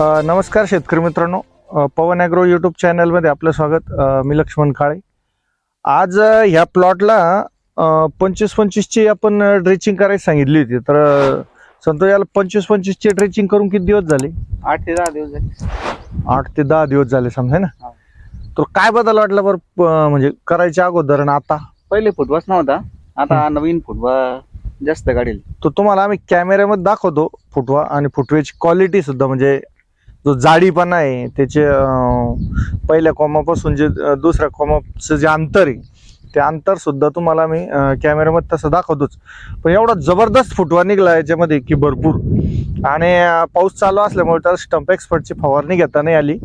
नमस्कार शेतकरी मित्रांनो. पवन ॲग्रो यूट्यूब चॅनलमध्ये आपलं स्वागत. मी लक्ष्मण काळे. आज ह्या प्लॉटला पंचवीस पंचवीसची आपण ड्रेचिंग करायची सांगितली होती. तर संतोष याला पंचवीस पंचवीसची ड्रेचिंग करून किती दिवस झाले? आठ ते दहा दिवस झाले. आठ ते दहा दिवस झाले समजा ना. तर काय बदल वाटला बरं म्हणजे करायच्या अगोदर आणि आता? पहिले फुटवाच नव्हता. आता नवीन फुटवा जास्त काढेल. तो तुम्हाला आम्ही कॅमेऱ्यामध्ये दाखवतो फुटवा आणि फुटव्याची क्वालिटी सुद्धा म्हणजे जो जाडीपणा आहे. त्याचे पहिल्या कॉमापासून जे दुसऱ्या कॉमाचं जे अंतर आहे ते अंतर सुद्धा तुम्हाला मी कॅमेरामध्ये कॅमेऱ्यामध्ये तसं दाखवतोच. पण एवढा जबरदस्त फुटवा निघला याच्यामध्ये की भरपूर. आणि पाऊस चालू असल्यामुळे तर स्टंप एक्सपर्टची फवारणी घेता नाही आली.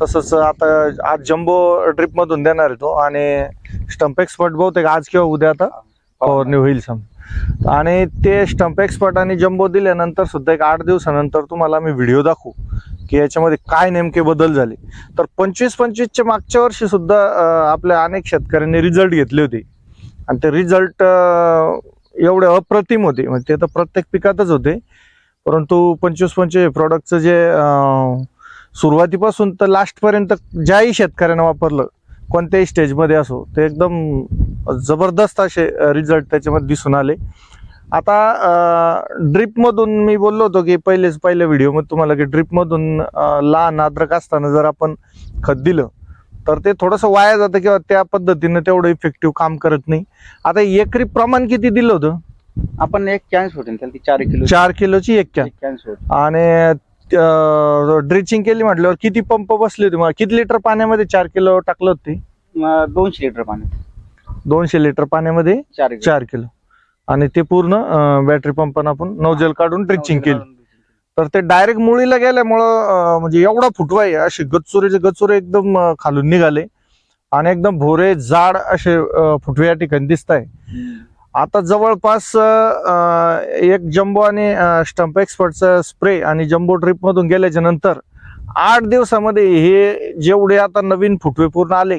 तसंच आता आज जम्बो ड्रिपमधून देणार आहे तो. आणि स्टंप एक्सपर्ट बहुतेक आज किंवा उद्या आता फवारणी होईल सम आणि ते स्टंप एक्सपर्ट आणि जम्बो दिल्यानंतर सुद्धा एक आठ दिवसानंतर तुम्हाला मी व्हिडिओ दाखवू. की याच्यामध्ये काय नेमके बदल झाले. तर पंचवीस पंचवीसच्या मागच्या वर्षी सुद्धा आपल्या अनेक शेतकऱ्यांनी रिझल्ट घेतले होते. आणि ते रिझल्ट एवढे अप्रतिम होते. म्हणजे ते तर प्रत्येक पिकातच होते. परंतु पंचवीस पंचवीस प्रॉडक्टचं जे सुरुवातीपासून तर लास्टपर्यंत ज्याही शेतकऱ्यानं वापरलं कोणत्याही स्टेजमध्ये असो ते एकदम जबरदस्त असे रिझल्ट त्याच्यामध्ये दिसून आले. आता ड्रिपमधून मी बोललो होतो की पहिलेच पहिल्या व्हिडिओमध्ये तुम्हाला की ड्रिपमधून लहान अद्रक असताना जर आपण खत दिलं तर ते थोडंसं वाया जातं किंवा त्या पद्धतीनं तेवढं इफेक्टिव्ह काम करत नाही. आता एकरी प्रमाण किती दिलं होतं? आपण एक कॅन्स होते त्याला ती चार किलो. चार किलोची एक कॅन कॅन्स होत आणि ड्रिचिंग केली म्हटल्यावर किती पंप बसले होते? मग किती लिटर पाण्यामध्ये चार किलो टाकलं होते दोनशे लिटर पाण्यात. दोनशे लिटर पाण्यामध्ये. चार किलो. आणि ते पूर्ण बॅटरी पंपानं आपण नोजल काढून ड्रिचिंग केली. तर ते डायरेक्ट मुळीला गेल्यामुळं म्हणजे एवढा फुटवा आहे असे गचुरेचे गचुरे एकदम खालून निघाले. आणि एकदम भोरे जाड असे फुटवे या ठिकाणी दिसत आहे. आता जवळपास एक जम्बो आणि स्टंप एक्सपर्टचा स्प्रे आणि जम्बो ड्रिप मधून गेल्याच्यानंतर आठ दिवसामध्ये हे जेवढे आता नवीन फुटवे पूर्ण आले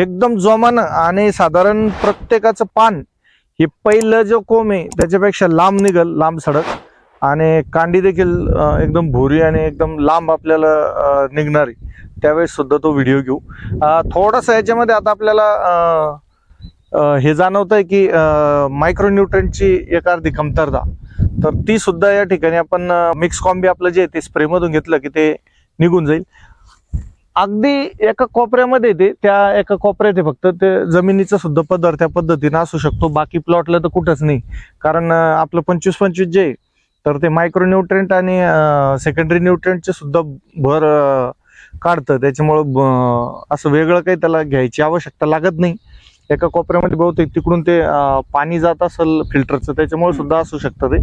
एकदम जोमानं आणि साधारण प्रत्येकाचं पान हे पहिलं जो कोम आहे त्याच्यापेक्षा लांब निघल लांब सडक. आणि कांडी देखील एकदम भोरी आणि एकदम लांब आपल्याला निघणारी. त्यावेळेस सुद्धा तो व्हिडिओ घेऊ. थोडासा याच्यामध्ये आता आपल्याला हे जाणवत आहे की मायक्रोन्यूट्रनची एक अर्धी कमतरता. तर ती सुद्धा या ठिकाणी आपण मिक्स कॉम्बी आपलं जे आहे ते स्प्रेमधून घेतलं की ते निघून जाईल. अगदी एका कोपऱ्यामध्ये ते त्या एका कोपऱ्यात आहे फक्त. ते जमिनीचा सुद्धा पदर त्या पद्धतीनं असू शकतो. बाकी प्लॉटला तर कुठंच नाही. कारण आपलं पंचवीस पंचवीस जे आहे, तर ते मायक्रो न्यूट्रेंट आणि सेकंडरी न्यूट्रेंटचे सुद्धा भर काढतं. त्याच्यामुळं असं वेगळं काही त्याला घ्यायची आवश्यकता लागत नाही. एका कोपऱ्यामध्ये बहुतेक तिकडून ते पाणी जात असेल फिल्टरचं त्याच्यामुळे सुद्धा असू शकतं ते.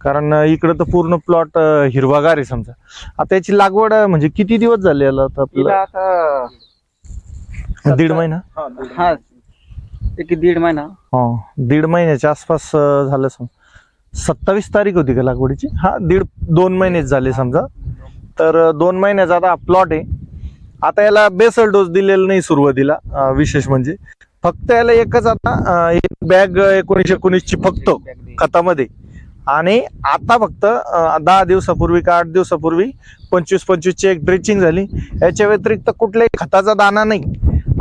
कारण इकडं तर पूर्ण प्लॉट हिरवागार आहे समजा. आता याची लागवड म्हणजे किती दिवस झाले याला आता तिला आपल्याला आता दीड महिना? हा एक दीड महिना. हा दीड महिन्याच्या आसपास अं, झालं सम सत्तावीस तारीख होती का लागवडीची? हा दीड दोन महिनेच झाले समजा. तर अं, दोन महिन्याचा आता प्लॉट आहे. आता याला बेसल डोस दिलेला नाही सुरुवातीला अं, विशेष म्हणजे. फक्त याला एकच आता अं, एक बॅग एकोणीसशे एकोणीसची फक्त खतामध्ये. आणि आता फक्त दहा दिवसापूर्वी का आठ दिवसापूर्वी पंचवीस पंचवीसची एक ड्रेचिंग झाली याच्या व्यतिरिक्त कुठल्याही खताचा दाना नाही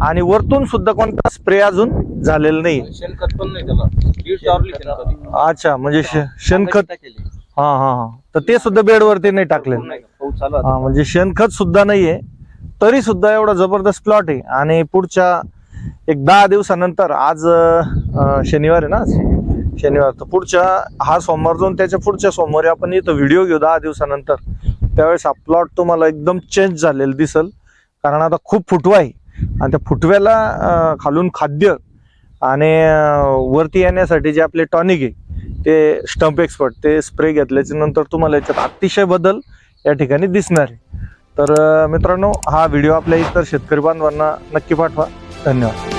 आणि वरतून सुद्धा कोणता स्प्रे अजून झालेला नाही. अच्छा म्हणजे शेणखत. हा हा हा तर ते सुद्धा बेडवरती नाही टाकले. हा म्हणजे शेणखत सुद्धा नाहीये तरी सुद्धा एवढा जबरदस्त प्लॉट आहे आणि पुढच्या एक दहा दिवसानंतर आज शनिवार आहे ना? शनिवार. तर पुढच्या हा सोमवार जाऊन त्याच्या पुढच्या सोमवारी आपण इथं व्हिडिओ घेऊ दहा दिवसानंतर. त्यावेळेस हा प्लॉट तुम्हाला एकदम चेंज झालेला दिसल. कारण आता खूप फुटवा आहे. आणि त्या फुटव्याला खालून खाद्य आणि वरती येण्यासाठी जे आपले टॉनिक आहे ते स्टंप एक्सपर्ट ते स्प्रे घेतल्याच्या नंतर तुम्हाला याच्यात अतिशय बदल या ठिकाणी दिसणार आहे. तर मित्रांनो हा व्हिडिओ आपल्या इतर शेतकरी बांधवांना नक्की पाठवा. धन्यवाद.